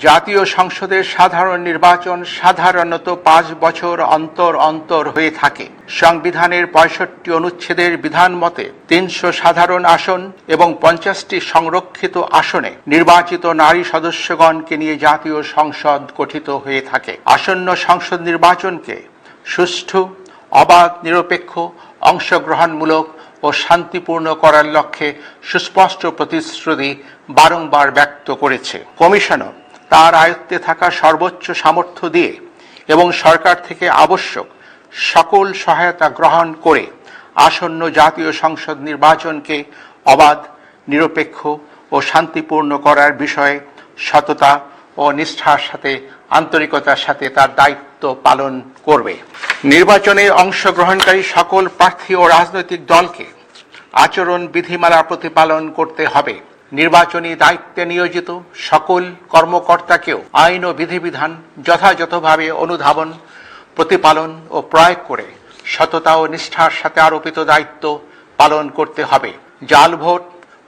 জাতীয় সংসদের সাধারণ নির্বাচন সাধারণত পাঁচ বছর অন্তর অন্তর হয়ে থাকে। সংবিধানের পঁয়ষট্টি অনুচ্ছেদের বিধান মতে তিনশো সাধারণ আসন এবং পঞ্চাশটি সংরক্ষিত আসনে নির্বাচিত নারী সদস্যগণকে নিয়ে জাতীয় সংসদ গঠিত হয়ে থাকে। আসন্ন সংসদ নির্বাচনকে সুষ্ঠু, অবাধ, নিরপেক্ষ, অংশগ্রহণমূলক ও শান্তিপূর্ণ করার লক্ষ্যে সুস্পষ্ট প্রতিশ্রুতি বারংবার ব্যক্ত করেছে। কমিশনও তার আয়ত্তে থাকা সর্বোচ্চ সামর্থ্য দিয়ে এবং সরকার থেকে আবশ্যক সকল সহায়তা গ্রহণ করে আসন্ন জাতীয় সংসদ নির্বাচনকে অবাধ, নিরপেক্ষ ও শান্তিপূর্ণ করার বিষয়ে সততা ও নিষ্ঠার সাথে, আন্তরিকতার সাথে তার দায়িত্ব পালন করবে। নির্বাচনে অংশগ্রহণকারী সকল প্রার্থী ও রাজনৈতিক দলকে আচরণ বিধিমালা প্রতিপালন করতে হবে। নির্বাচনী দায়িত্বে নিয়োজিত সকল কর্মকর্তাকেও আইন ও বিধিবিধান যথাযথভাবে অনুধাবন, প্রতিপালন ও প্রয়োগ করে সততা ও নিষ্ঠার সাথে আরোপিত দায়িত্ব পালন করতে হবে। জাল ভোট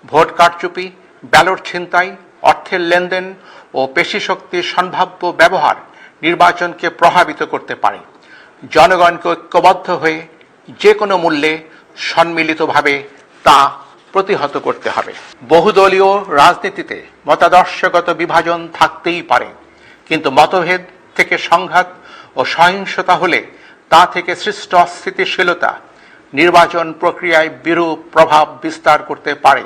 ভোট কারচুপি, ব্যালট ছিনতাই, অর্থের লেনদেন ও পেশিশক্তির সম্ভাব্য ব্যবহার নির্বাচনকে প্রভাবিত করতে পারে। জনগণকে ঐক্যবদ্ধ হয়ে যে কোনো মূল্যে সম্মিলিতভাবে তা প্রতিহত করতে হবে। বহুদলীয় রাজনীতিতে মতাদর্শগত বিভাজন থাকতেই পারে, কিন্তু মতভেদ থেকে সংঘাত ও সহিংসতা হলে তা থেকে সৃষ্ট অস্থিতিশীলতা নির্বাচন প্রক্রিয়ায় বিরূপ প্রভাব বিস্তার করতে পারে।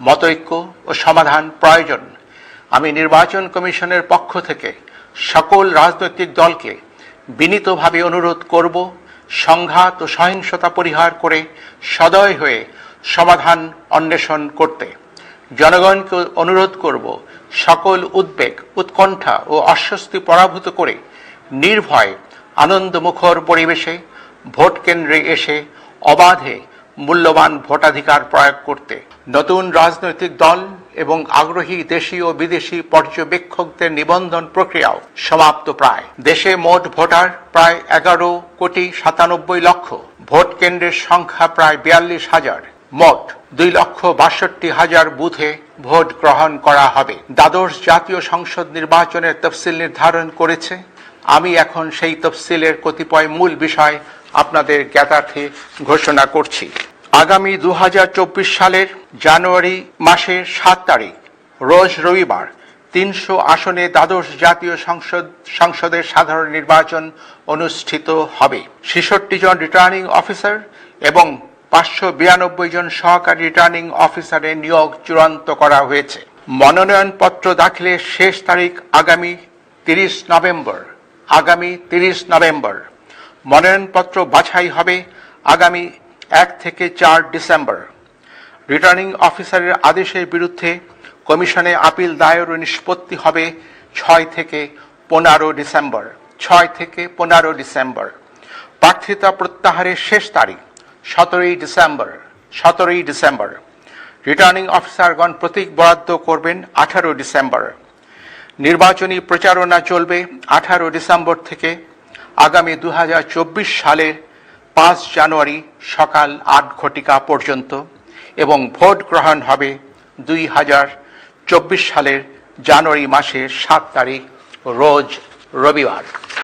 মতৈক্য ও সমাধান প্রয়োজন। আমি নির্বাচন কমিশনের পক্ষ থেকে সকল রাজনৈতিক দলকে বিনীতভাবে অনুরোধ করব, সংঘাত ও সহিংসতা পরিহার করে সদয় হয়ে সমাধান অন্বেষণ করতে। জনগণকে অনুরোধ করব সকল উদ্বেগ, উৎকণ্ঠা ও অস্বস্তি পরাভূত করে নির্ভয়, আনন্দমুখর পরিবেশে ভোট কেন্দ্রে এসে অবাধে মূল্যবান ভোটাধিকার প্রয়োগ করতে। নতুন রাজনৈতিক দল এবং আগ্রহী দেশীয় ও বিদেশি পর্যবেক্ষকদের নিবন্ধন প্রক্রিয়াও সমাপ্ত প্রায়। দেশে মোট ভোটার প্রায় এগারো কোটি সাতানব্বই লক্ষ। ভোট কেন্দ্রের সংখ্যা প্রায় বিয়াল্লিশ হাজার। মোট দুই লক্ষ বাষট্টি হাজার বুথে ভোট গ্রহণ করা হবে। দ্বাদশ জাতীয় সংসদ নির্বাচনের তফসিল নির্ধারণ করেছে। আমি এখন সেই তফসিলের কতিপয় মূল বিষয় আপনাদের জ্ঞাতার্থে ঘোষণা করছি। আগামী দু হাজার চব্বিশ সালের জানুয়ারি মাসের সাত তারিখ, রোজ রবিবার তিনশো আসনে দ্বাদশ জাতীয় সংসদ, সংসদের সাধারণ নির্বাচন অনুষ্ঠিত হবে। ছেষট্টি জন রিটার্নিং অফিসার এবং পাঁচশো বিরানব্বই জন সহকারী রিটার্নিং অফিসারের নিয়োগ চূড়ান্ত করা হয়েছে। মনোনয়নপত্র দাখিলের শেষ তারিখ আগামী তিরিশ নভেম্বর। আগামী তিরিশ নভেম্বর। মনোনয়নপত্র বাছাই হবে আগামী এক থেকে চার ডিসেম্বর। রিটার্নিং অফিসারের আদেশের বিরুদ্ধে কমিশনে আপিল দায়ের নিষ্পত্তি হবে ছয় থেকে পনেরো ডিসেম্বর। ছয় থেকে পনেরো ডিসেম্বর। প্রার্থিতা প্রত্যাহারের শেষ তারিখ সতেরোই ডিসেম্বর সতেরোই ডিসেম্বর। রিটার্নিং অফিসারগণ প্রতীক বরাদ্দ করবেন আঠারো ডিসেম্বর। নির্বাচনী প্রচারণা চলবে আঠারো ডিসেম্বর থেকে আগামী দু হাজার চব্বিশ সালের পাঁচ জানুয়ারি সকাল আট ঘটিকা পর্যন্ত এবং ভোট গ্রহণ হবে দুই হাজার চব্বিশ সালের জানুয়ারি মাসের সাত তারিখ, রোজ রবিবার।